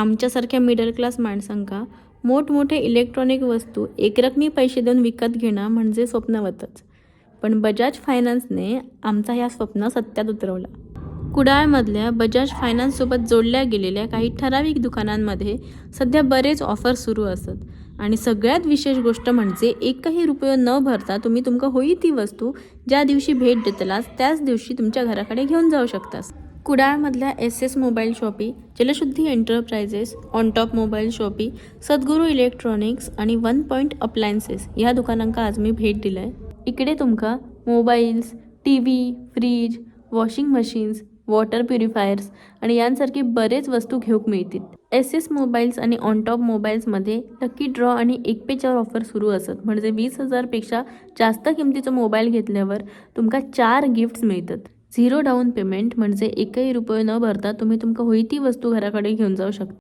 आमच्यासारख्या middle class माणसांका मोठमोठे इलेक्ट्रॉनिक वस्तू एकरकमी पैसे देऊन विकत घेणं म्हणजे स्वप्नवतच. पण बजाज फायनान्सने आमचा ह्या स्वप्न सत्यात उतरवला. कुडाळमधल्या बजाज फायनान्ससोबत जोडल्या गेलेल्या काही ठराविक दुकानांमध्ये सध्या बरेच ऑफर सुरू असत. आणि सगळ्यात विशेष गोष्ट म्हणजे एकही रुपये न भरता तुम्ही तुमका होई ती वस्तू ज्या दिवशी भेट देतलास त्याच दिवशी तुमच्या घराकडे घेऊन जाऊ शकतास. कुडाळमधल्या S S mobile shoppe जलशुद्धी enterprises on top mobile shoppe Sadguru electronics आणि वन पॉईंट अप्लायन्सेस ह्या दुकानांका आज मी भेट दिलाय. इकडे तुमका mobiles T V fridge washing machines water purifiers आणि यांसारखे बरेच वस्तू घेऊक मिळतील. एस एस मोबाईल्स आणि ऑनटॉप मोबाईल्समध्ये लकी ड्रॉ आणि एक पे चार ऑफर सुरू असत. म्हणजे वीस हजारपेक्षा जास्त किमतीचो मोबाईल घेतल्यावर तुमका चार गिफ्ट्स मिळतात. झिरो डाऊन पेमेंट म्हणजे एकही रुपये न भरता तुम्ही तुमका होई ती वस्तू घराकडे घेऊन जाऊ शकता.